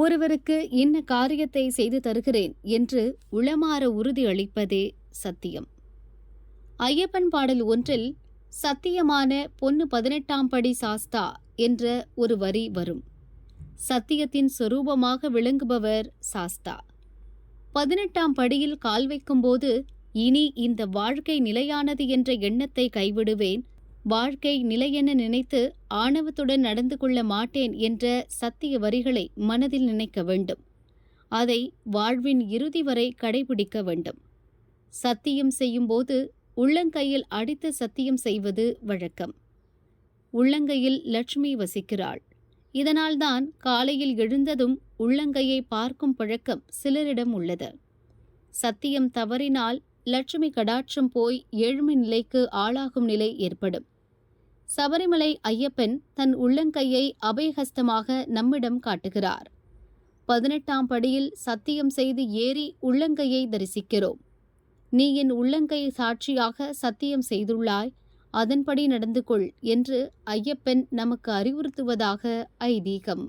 ஒருவருக்கு இன்ன காரியத்தை செய்து தருகிறேன் என்று உளமாற உறுதியளிப்பதே சத்தியம். ஐயப்பன் பாடல் ஒன்றில் சத்தியமான பொன்னு பதினெட்டாம் படி சாஸ்தா என்ற ஒரு வரி வரும். சத்தியத்தின் சொரூபமாக விளங்குபவர் சாஸ்தா. பதினெட்டாம் படியில் கால் வைக்கும்போது இனி இந்த வாழ்க்கை நிலையானது என்ற எண்ணத்தை கைவிடுவேன் வாழ்க்கை நிலையென நினைத்து ஆணவத்துடன் நடந்து கொள்ள மாட்டேன் என்ற சத்திய வரிகளை மனதில் நினைக்க வேண்டும். அதை வாழ்வின் இறுதி வரை கடைபிடிக்க வேண்டும். சத்தியம் செய்யும்போது உள்ளங்கையில் அடித்து சத்தியம் செய்வது வழக்கம். உள்ளங்கையில் லட்சுமி வசிக்கிறாள். இதனால்தான் காலையில் எழுந்ததும் உள்ளங்கையை பார்க்கும் பழக்கம் சிலரிடம் உள்ளது. சத்தியம் தவறினால் லட்சுமி கடாட்சம் போய் ஏழ்மை நிலைக்கு ஆளாகும் நிலை ஏற்படும். சபரிமலை ஐயப்பன் தன் உள்ளங்கையை அபயஹஸ்தமாக நம்மிடம் காட்டுகிறார். பதினெட்டாம் படியில் சத்தியம் செய்து ஏறி உள்ளங்கையை தரிசிக்கிறோம். நீ என் உள்ளங்கை சாட்சியாக சத்தியம் செய்துள்ளாய் அதன்படி நடந்து கொள் என்று ஐயப்பன் நமக்கு அறிவுறுத்துவதாக ஐதீகம்.